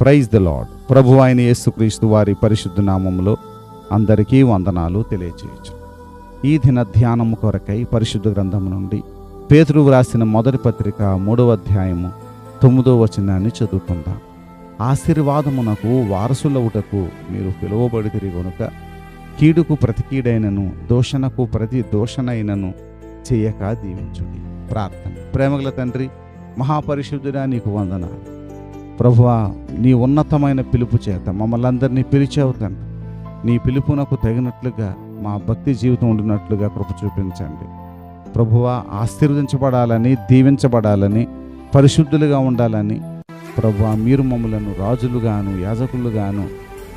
Praise the lord ప్రభు ఆయన యేసుక్రీస్తు వారి పరిశుద్ధ నామంలో అందరికీ వందనాలు తెలియచేయచ్చు ఈ దిన ధ్యానము కొరకై పరిశుద్ధ గ్రంథము నుండి పేతురు వ్రాసిన మొదటి పత్రిక మూడవ అధ్యాయము తొమ్మిదో వచనాన్ని చదువుకుందాం. ఆశీర్వాదమునకు వారసులవుటకు మీరు పిలువబడితిరి గనుక కీడుకు ప్రతి కీడైనను దోషణకు ప్రతి దోషణైనను చేయక దీవించుడి. ప్రార్థన. ప్రేమగల తండ్రి మహాపరిశుద్ధుడా నీకు వందనాలు. ప్రభువా నీ ఉన్నతమైన పిలుపు చేత మమ్మల్ని అందరినీ పిలిచావు తండ్రి. నీ పిలుపునకు తగినట్లుగా మా భక్తి జీవితం ఉండినట్లుగా కృప చూపించండి. ప్రభువా ఆశీర్వదించబడాలని దీవించబడాలని పరిశుద్ధులుగా ఉండాలని ప్రభువా మీరు మమ్మలను రాజులుగాను యాజకులుగాను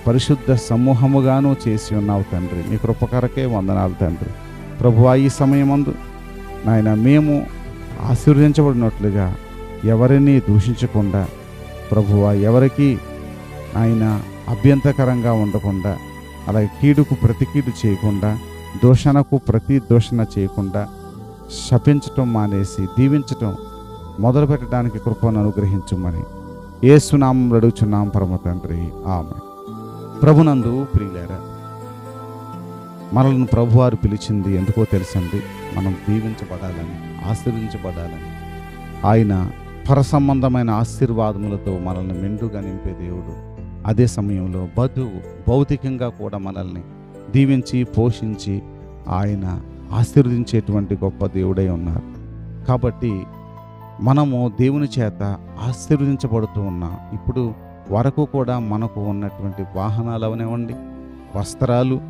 పరిశుద్ధ సమూహముగాను చేసి ఉన్నావు తండ్రి. మీ కృపకరకే వందనాలు తండ్రి. ప్రభువా ఈ సమయమందు నాయన మేము ఆశీర్వదించబడినట్లుగా ఎవరిని దూషించకుండా ప్రభువ ఎవరికి ఆయన అభ్యంతకరంగా ఉండకుండా అలాగే కీడుకు ప్రతి కీడు చేయకుండా దూషణకు ప్రతి దూషణ చేయకుండా శపించటం మానేసి దీవించటం మొదలు పెట్టడానికి కృపను అనుగ్రహించమని ఏసునామం అడుగుచున్నాం పరమ తండ్రి. ఆమె ప్రభునందు ప్రియులారా మనల్ని ప్రభువారు పిలిచింది ఎందుకో తెలుసండి? మనం దీవించబడాలని ఆశీర్వించబడాలని ఆయన పరసంబంధమైన ఆశీర్వాదములతో మనల్ని మెండుగా నింపే దేవుడు. అదే సమయంలో బధువు భౌతికంగా కూడా మనల్ని దీవించి పోషించి ఆయన ఆశీర్వదించేటువంటి గొప్ప దేవుడై ఉన్నారు. కాబట్టి మనము దేవుని చేత ఆశీర్వదించబడుతూ ఉన్నాం. ఇప్పుడు వరకు కూడా మనకు ఉన్నటువంటి వాహనాలు అవనివ్వండి వస్త్రాలు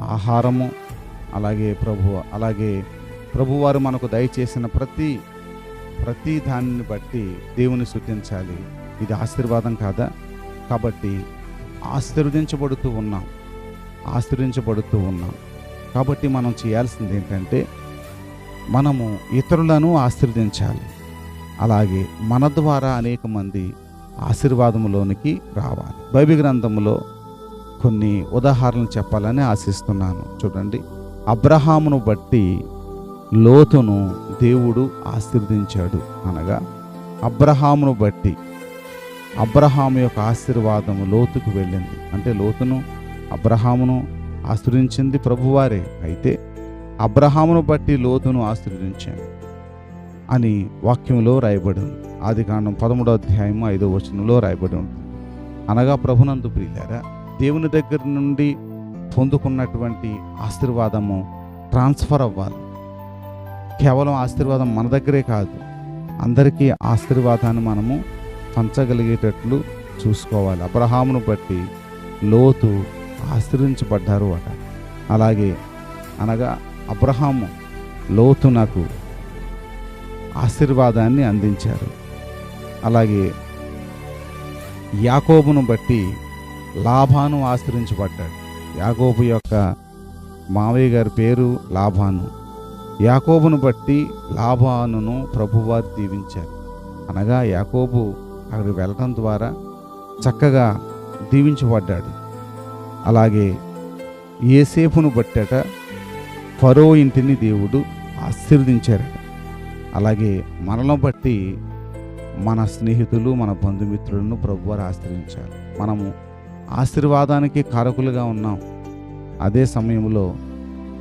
ఆహారము అలాగే ప్రభు అలాగే ప్రభువారు మనకు దయచేసిన ప్రతి ప్రతి దానిని బట్టి దేవుని శుద్ధించాలి ఇది ఆశీర్వాదం కాదా? కాబట్టి ఆశీర్వదించబడుతూ ఉన్నాం. ఆశీర్వించబడుతూ ఉన్నాం. కాబట్టి మనం చేయాల్సింది ఏంటంటే మనము ఇతరులను ఆశీర్వదించాలి. అలాగే మన ద్వారా అనేక మంది ఆశీర్వాదములోనికి రావాలి. బైబిల్ గ్రంథములో కొన్ని ఉదాహరణలు చెప్పాలని ఆశిస్తున్నాను. చూడండి. అబ్రహామును బట్టి లోతును దేవుడు ఆశీర్వదించాడు అనగా అబ్రహామును బట్టి. అబ్రహాము యొక్క ఆశీర్వాదము లోతుకు వెళ్ళింది. అంటే లోతును అబ్రహామును ఆశ్రయించింది ప్రభువారే. అయితే అబ్రహామును బట్టి లోతును ఆశీర్వదించాను అని వాక్యంలో రాయబడి ఉంది. ఆది కాండం పదమూడో అధ్యాయం ఐదో వచనంలో రాయబడి ఉంది. అనగా ప్రభునందు ప్రియులారా దేవుని దగ్గర నుండి పొందుకున్నటువంటి ఆశీర్వాదము ట్రాన్స్ఫర్ అవ్వాలి. కేవలం ఆశీర్వాదం మన దగ్గరే కాదు అందరికీ ఆశీర్వాదాన్ని మనము పంచగలిగేటట్లు చూసుకోవాలి. అబ్రహామును బట్టి లోతు ఆశ్రయించబడ్డారు అట. అలాగే అనగా అబ్రహాము లోతు నాకు ఆశీర్వాదాన్ని అందించారు. అలాగే యాకోబును బట్టి లాభాను ఆశ్రయించబడ్డాడు. యాకోబు యొక్క మావయ్య గారి పేరు లాభాను. యాకోబును బట్టి లాభానును ప్రభువారు దీవించారు. అనగా యాకోబు అక్కడికి వెళ్ళటం ద్వారా చక్కగా దీవించబడ్డాడు. అలాగే ఏసేపును బట్టట ఫరో ఇంటిని దేవుడు ఆశీర్వదించారట అలాగే మనలను బట్టి మన స్నేహితులు మన బంధుమిత్రులను ప్రభువారు ఆశ్రయించారు మనము ఆశీర్వాదానికి కారకులుగా ఉన్నాం. అదే సమయంలో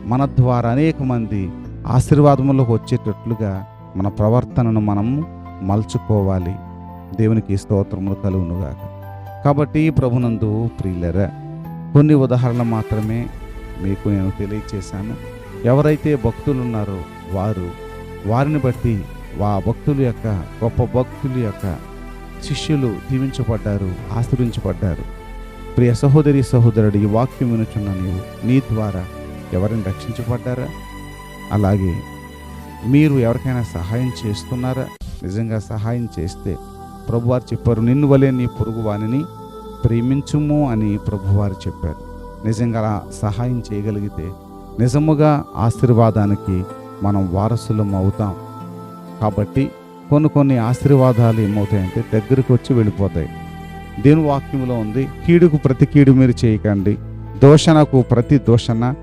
మన ద్వారా అనేక మంది ఆశీర్వాదములకు వచ్చేటట్లుగా మన ప్రవర్తనను మనము మలుచుకోవాలి. దేవునికి స్తోత్రములు కలుగునుగాక. కాబట్టి ప్రభునందు ప్రియులరా కొన్ని ఉదాహరణలు మాత్రమే మీకు నేను తెలియచేశాను. ఎవరైతే భక్తులు ఉన్నారో వారు వారిని బట్టి వా భక్తుల యొక్క గొప్ప భక్తుల యొక్క శిష్యులు దీవించబడ్డారు ఆశ్రయించబడ్డారు. ప్రియ సహోదరి సహోదరుడు ఈ వాక్యం వినుచున్న నీవు నీ ద్వారా ఎవరిని రక్షించబడ్డారా? అలాగే మీరు ఎవరికైనా సహాయం చేస్తున్నారా? నిజంగా సహాయం చేస్తే ప్రభువారు చెప్పారు నిన్ను వలే నీ పొరుగు వాణిని ప్రేమించుము అని ప్రభువారు చెప్పారు. నిజంగా అలా సహాయం చేయగలిగితే నిజముగా ఆశీర్వాదానికి మనం వారసులం అవుతాం. కాబట్టి కొన్ని కొన్ని ఆశీర్వాదాలు ఏమవుతాయంటే దగ్గరికి వచ్చి వెళ్ళిపోతాయి. దేని వాక్యంలో ఉంది కీడుకు ప్రతి కీడు మీరు చేయకండి దోషణకు ప్రతి దోషణ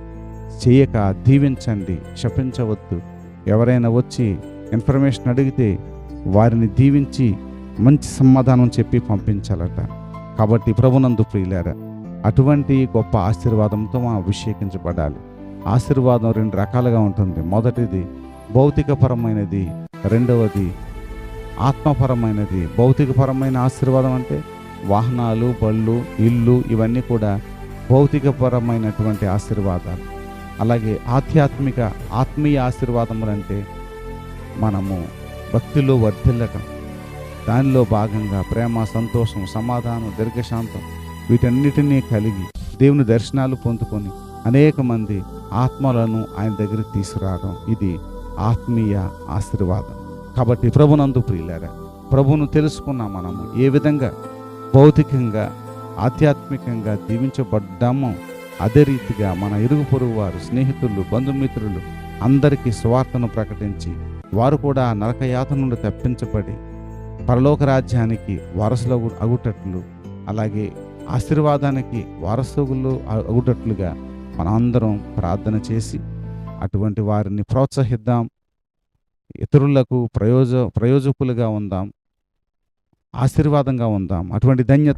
చేయక దీవించండి శపించవద్దు. ఎవరైనా వచ్చి ఇన్ఫర్మేషన్ అడిగితే వారిని దీవించి మంచి సమాధానం చెప్పి పంపించాలట. కాబట్టి ప్రభునందు ప్రియులారా అటువంటి గొప్ప ఆశీర్వాదంతో మనం అభిషేకించబడాలి. ఆశీర్వాదం రెండు రకాలుగా ఉంటుంది. మొదటిది భౌతికపరమైనది రెండవది ఆత్మపరమైనది. భౌతికపరమైన ఆశీర్వాదం అంటే వాహనాలు బళ్ళు ఇల్లు ఇవన్నీ కూడా భౌతికపరమైనటువంటి ఆశీర్వాదాలు. అలాగే ఆధ్యాత్మిక ఆత్మీయ ఆశీర్వాదములు అంటే మనము భక్తిలో వర్ధిల్లటం. దానిలో భాగంగా ప్రేమ సంతోషం సమాధానం దీర్ఘశాంతం వీటన్నిటినీ కలిగి దేవుని దర్శనాలు పొందుకొని అనేక మంది ఆత్మలను ఆయన దగ్గరికి తీసుకురావడం. ఇది ఆత్మీయ ఆశీర్వాదం. కాబట్టి ప్రభునందు ప్రియులారా ప్రభును తెలుసుకున్న మనము ఏ విధంగా భౌతికంగా ఆధ్యాత్మికంగా దీవించబడ్డామో అదే రీతిగా మన ఇరుగు పొరుగు వారు స్నేహితులు బంధుమిత్రులు అందరికీ స్వార్థను ప్రకటించి వారు కూడా ఆ నరకయాత నుండి తప్పించబడి పరలోక రాజ్యానికి వారసులు అగుటట్లు అలాగే ఆశీర్వాదానికి వారసులు అగుటట్లుగా మనందరం ప్రార్థన చేసి అటువంటి వారిని ప్రోత్సహిద్దాం. ఇతరులకు ప్రయోజ ప్రయోజకులుగా ఉందాం. ఆశీర్వాదంగా ఉందాం. అటువంటి ధన్యత